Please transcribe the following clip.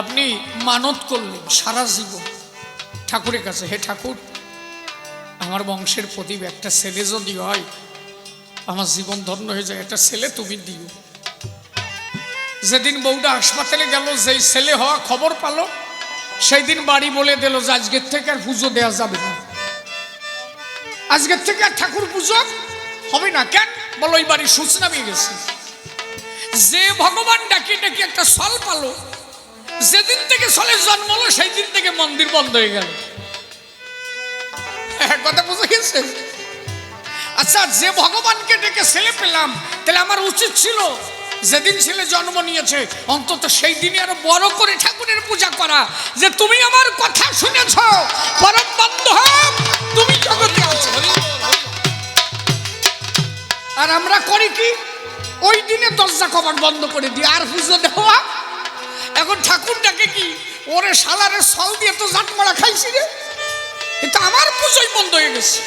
আপনি মানত করলেন সারা জীবন। ঠাকুরের কাছে, হে ঠাকুর, আমার বংশের প্রদীপ, একটা ছেলে যদি হয়, আমার জীবন ধন্য হয়ে যায়, একটা ছেলে তুমি দিও। যেদিন বউটা হাসপাতালে গেল, যেই ছেলে হওয়া খবর পালো সেই দিন বাড়ি বলে দিল যে, আজকের থেকে আর পুজো দেওয়া যাবে না। আজকের থেকে আর ঠাকুর পুজো হবে না কেন? বলো ওই বাড়ি সূচনা গেছে যে ভগবান ডাকি ডাকি একটা সল পালো যেদিন থেকে সলের জন্ম হলো সেই দিন থেকে মন্দির বন্ধ হয়ে গেল। হ্যাঁ, কথা বুঝে গেছে? আচ্ছা যে ভগবানকে ডেকে ছেলে পেলাম তাহলে আমার উচিত ছিল যেদিন ছেলে জন্ম নিয়েছে অন্তত সেই দিনে আরও বড় করে ঠাকুরের পূজা করা। যে তুমি আমার কথা শুনেছ পরম বন্ধ তুমি জগতে আছো। আর আমরা করি কি? ওই দিনে দরজা কবার বন্ধ করে দিই। আর পুজো দেওয়া এখন ঠাকুর ডাকে কি ওরে সালারে সল দিয়ে তো জাট মারা খাইছি রে? এটা আমার পুজোই বন্ধ হয়ে গেছে।